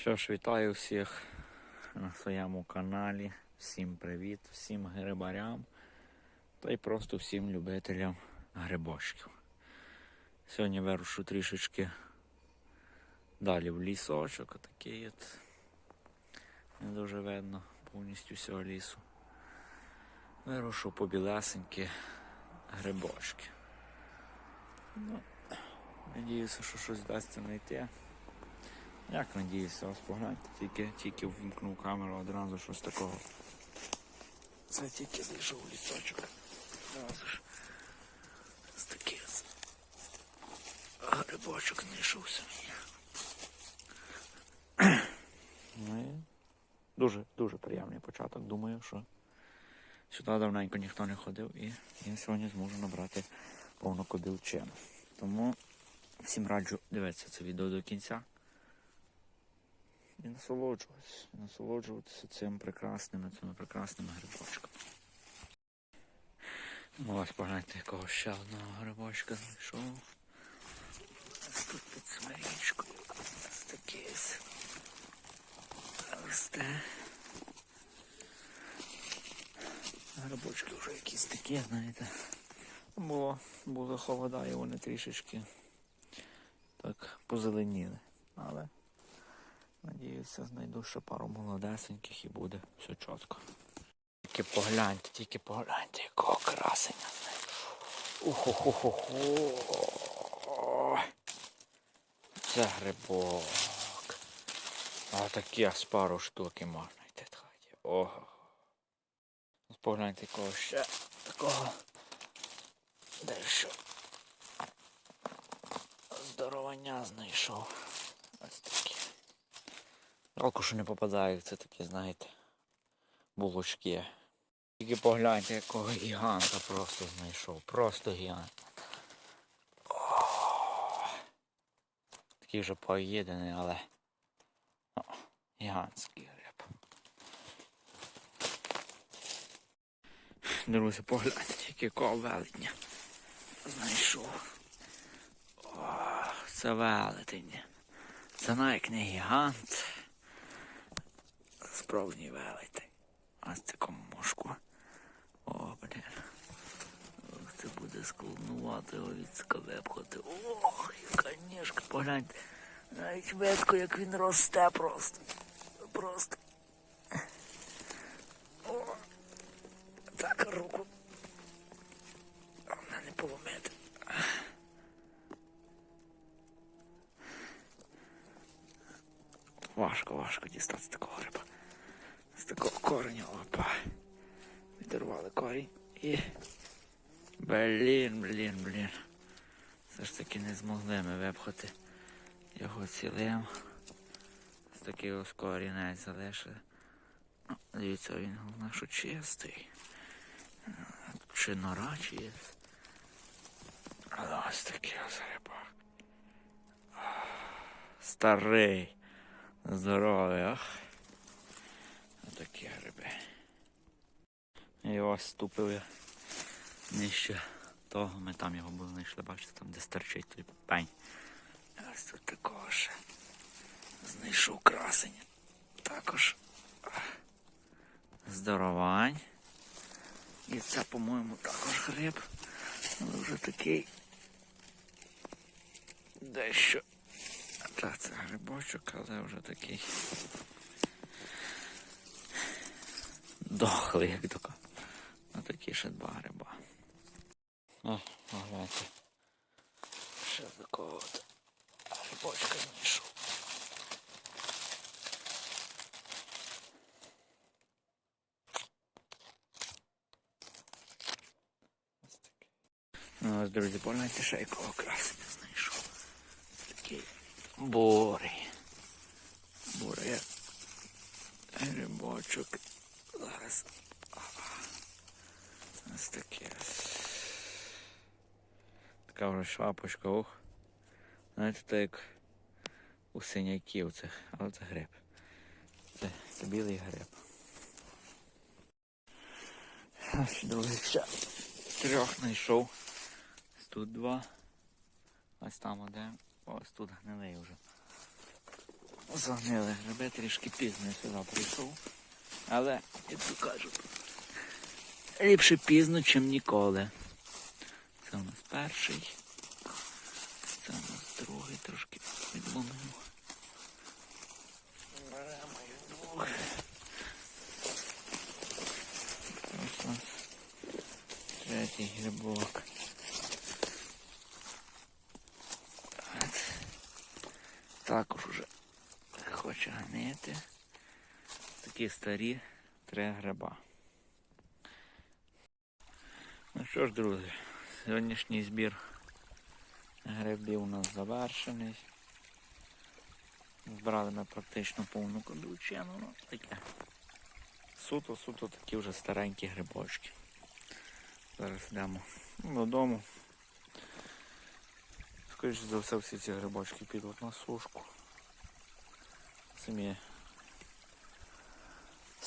Що ж, вітаю всіх на своєму каналі. Всім привіт, всім грибарям та й просто всім любителям грибочків. Сьогодні вирушу трішечки далі в лісочок, отакий от. Не дуже видно повністю всього лісу. Вирушу по білесенькі грибочки. Ну, надіюся, що щось вдасться знайти. Як надіюся, ось погляньте, тільки, тільки ввімкнув камеру одразу щось такого. Це тільки зайшов лісочок. Одразу ж ось такий грибочок знайшовся. Ну і дуже, дуже приємний початок. Думаю, що сюди давненько ніхто не ходив і я сьогодні зможу набрати повну кобілчину. Тому всім раджу дивитися це відео до кінця і насолоджуватися, насолоджуватися цим прекрасними, цими прекрасними грибочками. Ну, ось погляньте, якого ще одного грибочка знайшов. Ось тут під смирічкою. Ось такий ось. Грибочки вже якісь такі, знаєте. Було, були холода і вони трішечки так позеленіли. Але Надіюся, знайду ще пару молодесеньких і буде все чітко. Тільки погляньте, тільки погляньте, якого красення. Ухо-хо-хо-хо. Це грибок. А такі аж пару штуки можна йти хаті. Ого. Погляньте, якого ще такого. Де що? Здоровання знайшов. Ось такі. Жалко, що не попадаю, це такі, знаєте, булочки. Тільки погляньте, якого гіганта просто знайшов. Просто гігант. Такий вже поїдений, але о, гігантський гриб. Друзі, погляньте, тільки якого велетня знайшов. О, це велетень. Це навіть не гігант справжній велетень. Ось такому мошку. О, блін. Це буде складнувати його відскавепхати. Ох, яка ніжка, погляньте. Навіть видко, як він росте просто. Просто. О, так руку. Вона не поломити. Важко, важко дістати такого гриба. Такого кореня опа. Відірвали корінь і. Блін, блін, блін. Все ж таки не змогли ми випхати його цілим. Ось такий ось корінець залишили. Ну, Дивіться, він головне, що чистий. Чи нора чи. Але ось такий ось рибак. Старий. Здоровий, ах. Отакі гриби. І ось ступив я нижче того. Ми там його були знайшли, бачите, там де стерчить той пень. Ось тут такого ще знайшов красень. Також здоровань. І це, по-моєму, також гриб. Але вже такий дещо. Так, це грибочок, але вже такий. Дохлий, як така. Ну такі ще два гриба. О, гляньте. Ще такого от грибочка знайшов. Ну ось, друзі, погляньте, ще якого красення знайшов. Такий бурий. Бурий грибочок. Зараз. Ось таке. Така вже шапочка, ох. Знаєте, так як у синяків цих, але це гриб. Це, це білий гриб. Ось ще трьох знайшов. Тут два. Ось там один. Ось тут гнилий вже. Загнили гриби трішки пізно сюди прийшов. Але, як то кажуть, ліпше пізно, чим ніколи. Це у нас перший. Це у нас другий трошки відломимо. Ось у нас третій грибок. Також уже хоче гнити. Такі старі три гриба. Ну що ж, друзі, сьогоднішній збір грибів у нас завершений. Збирали ми практично повну кондучину, ну таке. Суто-суто такі вже старенькі грибочки. Зараз йдемо додому. Скоріше за все всі ці грибочки підуть на сушку. Самі,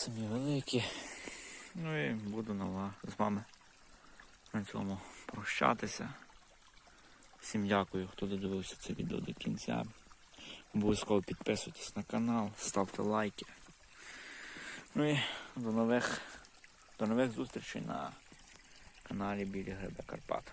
самі великі. Ну і буду нова з вами на цьому прощатися. Всім дякую, хто додивився це відео до кінця. Обов'язково підписуйтесь на канал, ставте лайки. Ну і до нових, до нових зустрічей на каналі Білі Гриби Карпат.